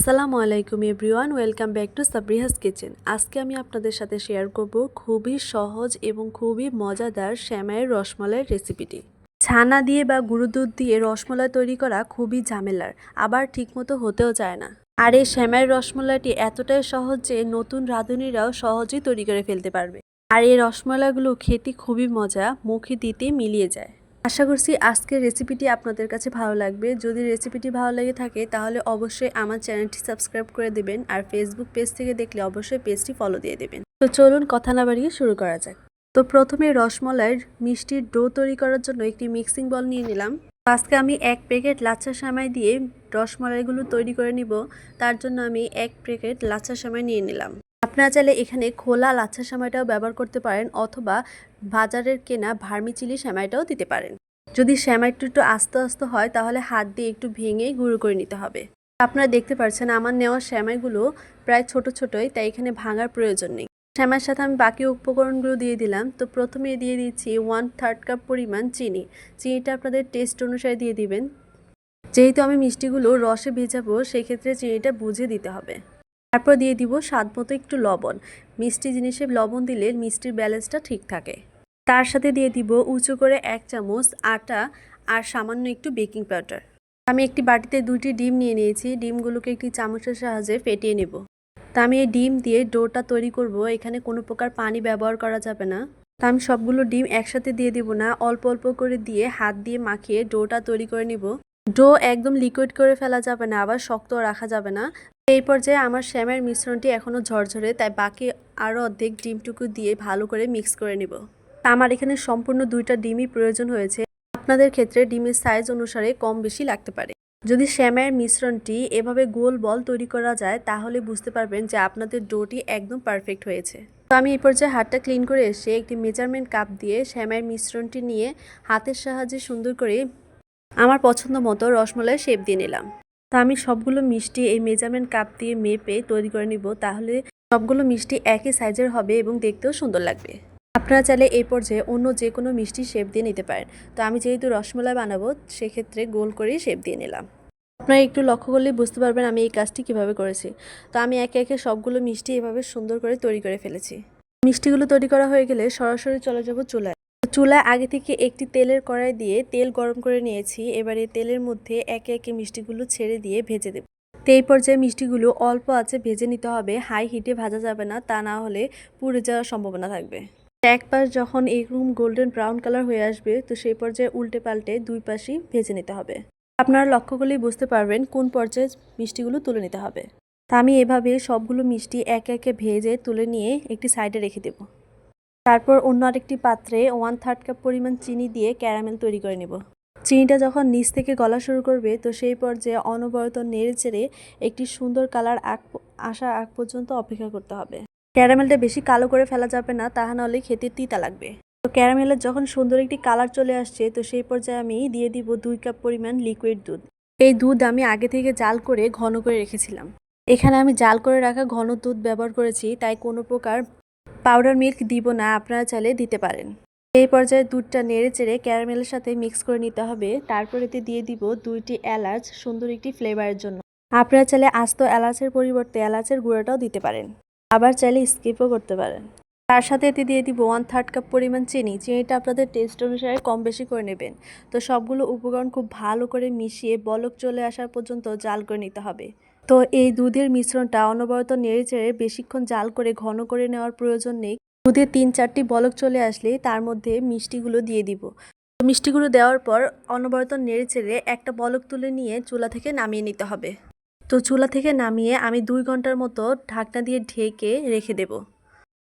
আসসালামু আলাইকুম everyone, welcome back to Sabriha's kitchen. আজকে আমি আপনাদের সাথে শেয়ার করব খুবই সহজ এবং খুবই মজাদার শ্যামাইয়ের রসমালাইয়ের রেসিপিটি। ছানা দিয়ে বা গুঁড়ো দুধ দিয়ে রসমালাই তৈরি করা খুবই ঝামেলার, আবার ঠিকমতো হতেও চায় না। আর এই শ্যামাইয়ের রসমালাইটি এতটাই সহজ যে নতুন রাঁধুনিরাও সহজেই তৈরি করে ফেলতে পারবে। আর এই রসমালাইগুলো খেতে খুবই মজা, মুখে দিতে মিলিয়ে যায়। আশা করছি আজকের রেসিপিটি আপনাদের কাছে ভালো লাগবে। যদি রেসিপিটি ভালো লেগে থাকে, তাহলে অবশ্যই আমার চ্যানেলটি সাবস্ক্রাইব করে দেবেন আর ফেসবুক পেজ থেকে দেখলে অবশ্যই পেজটি ফলো দিয়ে দেবেন। তো চলুন কথা না বাড়িয়ে শুরু করা যাক। তো প্রথমে রসমলাইয়ের মিষ্টির ডো তৈরি করার জন্য একটি মিক্সিং বল নিয়ে নিলাম। আজকে আমি এক প্যাকেট লাচ্ছা সামাই দিয়ে রসমলাইগুলো তৈরি করে নিব। তার জন্য আমি এক প্যাকেট লাচ্ছা সামাই নিয়ে নিলাম। আপনারা চাইলে এখানে খোলা লাচ্ছা সেমাইটাও ব্যবহার করতে পারেন অথবা বাজারের কেনা ভার্মি চিলি সেমাইটাও দিতে পারেন। যদি সেমাইটা একটু আস্তে আস্তে হয়, তাহলে হাত দিয়ে একটু ভেঙে গুঁড়ো করে নিতে হবে। আপনারা দেখতে পাচ্ছেন আমার নেওয়া সেমাইগুলো প্রায় ছোট ছোটই, তাই এখানে ভাঙার প্রয়োজন নেই। শ্যামার সাথে আমি বাকি উপকরণগুলো দিয়ে দিলাম। তো প্রথমে দিয়ে দিচ্ছি ওয়ান থার্ড কাপ পরিমাণ চিনি। চিনিটা আপনাদের টেস্ট অনুসারে দিয়ে দিবেন। যেহেতু আমি মিষ্টিগুলো রসে ভেজাবো, সেক্ষেত্রে চিনিটা বুঝে দিতে হবে। তারপর দিয়ে দিব স্বাদ মতো একটু লবণ। মিষ্টি জিনিসে লবণ দিলে মিষ্টির ব্যালেন্সটা ঠিক থাকে। তার সাথে দিয়ে দিব উঁচু করে এক চামচ আটা আর সামান্য একটু বেকিং পাউডার। আমি একটি বাটিতে দুটি ডিম নিয়ে নিয়েছি। ডিমগুলোকে একটি চামচের সাহায্যে ফেটিয়ে নেব। তা আমি এই ডিম দিয়ে ডোটা তৈরি করব। এখানে কোনো প্রকার পানি ব্যবহার করা যাবে না। তা আমি সবগুলো ডিম একসাথে দিয়ে দিব না। অল্প অল্প করে দিয়ে হাত দিয়ে মাখিয়ে ডোটা তৈরি করে নিব। ডো একদম লিকুইড করে ফেলা যাবে না, আবার শক্ত রাখা যাবে না। এই পর্যায়ে আমার শ্যামের মিশ্রণটি এখনও ঝরঝরে, তাই বাকি আরও অর্ধেক ডিমটুকু দিয়ে ভালো করে মিক্স করে নিব। আমার এখানে সম্পূর্ণ দুইটা ডিমই প্রয়োজন হয়েছে। আপনাদের ক্ষেত্রে ডিমের সাইজ অনুসারে কম বেশি লাগতে পারে। যদি শ্যামের মিশ্রণটি এভাবে গোল বল তৈরি করা যায়, তাহলে বুঝতে পারবেন যে আপনাদের ডোটি একদম পারফেক্ট হয়েছে। তো আমি এই পর্যায়ে হাতটা ক্লিন করে এসে একটি মেজারমেন্ট কাপ দিয়ে শ্যামের মিশ্রণটি নিয়ে হাতের সাহায্যে সুন্দর করে আমার পছন্দ মতো রসমলাই শেপ দিয়ে নিলাম। তা আমি সবগুলো মিষ্টি এই মেজারমেন্ট কাপ দিয়ে মেপে তৈরি করে নিব। তাহলে সবগুলো মিষ্টি একই সাইজের হবে এবং দেখতেও সুন্দর লাগবে। আপনারা চাইলে এই পর্যায়ে অন্য যে কোনো মিষ্টি শেপ দিয়ে নিতে পারেন। তো আমি যেহেতু রসমলাই বানাবো, সেক্ষেত্রে গোল করেই শেপ দিয়ে নিলাম। আপনারা একটু লক্ষ্য করলেই বুঝতে পারবেন আমি এই কাজটি কীভাবে করেছি। তো আমি একে একে সবগুলো মিষ্টি এভাবে সুন্দর করে তৈরি করে ফেলেছি। মিষ্টিগুলো তৈরি করা হয়ে গেলে সরাসরি চলে যাব চুলায়। চুলায় আগে থেকে একটি তেলের কড়াই দিয়ে তেল গরম করে নিয়েছি। এবারে তেলের মধ্যে একে একে মিষ্টিগুলো ছেড়ে দিয়ে ভেজে দেব। তো এই পর্যায়ে মিষ্টিগুলো অল্প আছে ভেজে নিতে হবে। হাই হিটে ভাজা যাবে না, তা না হলে পুড়ে যাওয়ার সম্ভাবনা থাকবে। এক পাশ যখন এরকম গোল্ডেন ব্রাউন কালার হয়ে আসবে, তো সেই পর্যায়ে উল্টে পাল্টে দুই পাশই ভেজে নিতে হবে। আপনারা লক্ষ্য করলেই বুঝতে পারবেন কোন পর্যায়ে মিষ্টিগুলো তুলে নিতে হবে। তা আমি এভাবে সবগুলো মিষ্টি একে একে ভেজে তুলে নিয়ে একটি সাইডে রেখে দেবো। তারপর অন্য আরেকটি পাত্রে ওয়ান থার্ড কাপ পরিমাণ চিনি দিয়ে ক্যারামেল তৈরি করে নেব। চিনিটা যখন নিচ থেকে গলা শুরু করবে, তো সেই পর্যায়ে অনবরত নেড়ে চেড়ে একটি সুন্দর কালার আগ আসা আগ পর্যন্ত অপেক্ষা করতে হবে। ক্যারামেলটা বেশি কালো করে ফেলা যাবে না তাহা নাহলে খেতে তিতা লাগবে। তো ক্যারামেলের যখন সুন্দর একটি কালার চলে আসছে, তো সেই পর্যায়ে আমি দিয়ে দিব দুই কাপ পরিমাণ লিকুইড দুধ। এই দুধ আমি আগে থেকে জাল করে ঘন করে রেখেছিলাম। এখানে আমি জাল করে রাখা ঘন দুধ ব্যবহার করেছি, তাই কোনো প্রকার পাউডার মিল্ক দিব না, আপনারা চাইলে দিতে পারেন। এই পর্যায়ে দুধটা নেড়ে চেড়ে ক্যারামেলের সাথে মিক্স করে নিতে হবে। তারপর এতে দিয়ে দিব দুইটি এলাচ, সুন্দর একটি ফ্লেভারের জন্য। আপনারা চাইলে আস্ত এলাচের পরিবর্তে এলাচের গুঁড়োটাও দিতে পারেন। আবার চাইলে স্কিপও করতে পারেন। তার সাথে এতে দিয়ে দিব ওয়ান থার্ড কাপ পরিমাণ চিনি। চিনিটা আপনাদের টেস্ট অনুসারে কম বেশি করে নেবেন। তো সবগুলো উপকরণ খুব ভালো করে মিশিয়ে বলক চলে আসার পর্যন্ত জাল করে নিতে হবে। তো এই দুধের মিশ্রণটা অনবরত নেড়ে চেড়ে বেশিক্ষণ জাল করে ঘন করে নেওয়ার প্রয়োজন নেই। দুধে তিন চারটি বলক চলে আসলে তার মধ্যে মিষ্টিগুলো দিয়ে দিব। মিষ্টিগুলো দেওয়ার পর অনবরত নেড়ে চেড়ে একটা বলক তুলে নিয়ে চুলা থেকে নামিয়ে নিতে হবে। তো চুলা থেকে নামিয়ে আমি দুই ঘণ্টার মতো ঢাকনা দিয়ে ঢেকে রেখে দেব।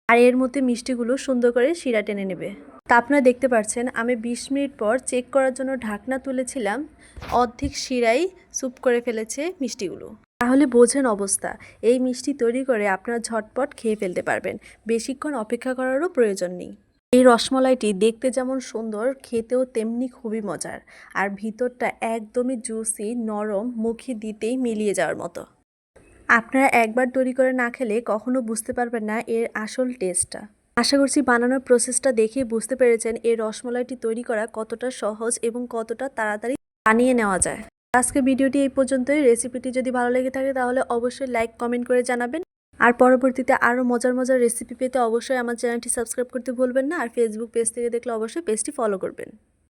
আর এর মধ্যে মিষ্টিগুলো সুন্দর করে শিরা টেনে নেবে। তা আপনারা দেখতে পাচ্ছেন আমি বিশ মিনিট পর চেক করার জন্য ঢাকনা তুলেছিলাম। অর্ধেক শিরাই স্যুপ করে ফেলেছে মিষ্টিগুলো। তাহলে বোঝেন অবস্থা। এই মিষ্টি তৈরি করে আপনারা ঝটপট খেয়ে ফেলতে পারবেন। বেশিক্ষণ অপেক্ষা করারও প্রয়োজন নেই। এই রসমলাইটি দেখতে যেমন সুন্দর, খেতেও তেমনি খুবই মজার। আর ভিতরটা একদমই জুসি, নরম, মুখে দিতেই মিলিয়ে যাওয়ার মতো। আপনারা একবার তৈরি করে না খেলে কখনো বুঝতে পারবেন না এর আসল টেস্টটা। আশা করছি বানানোর প্রসেসটা দেখে বুঝতে পেরেছেন এই রসমলাইটি তৈরি করা কতটা সহজ এবং কতটা তাড়াতাড়ি বানিয়ে নেওয়া যায়। আজকে ভিডিওটি এই পর্যন্তই। রেসিপিটি যদি ভালো লেগে থাকে তাহলে অবশ্যই লাইক, কমেন্ট করে জানাবেন। আর পরবর্তীতে আরও মজার মজার রেসিপি পেতে অবশ্যই আমার চ্যানেলটি সাবস্ক্রাইব করতে ভুলবেন না। আর ফেসবুক পেজ থেকে দেখলে অবশ্যই পেজটি ফলো করবেন।